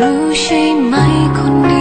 รู้ใช่ไหมคนนี้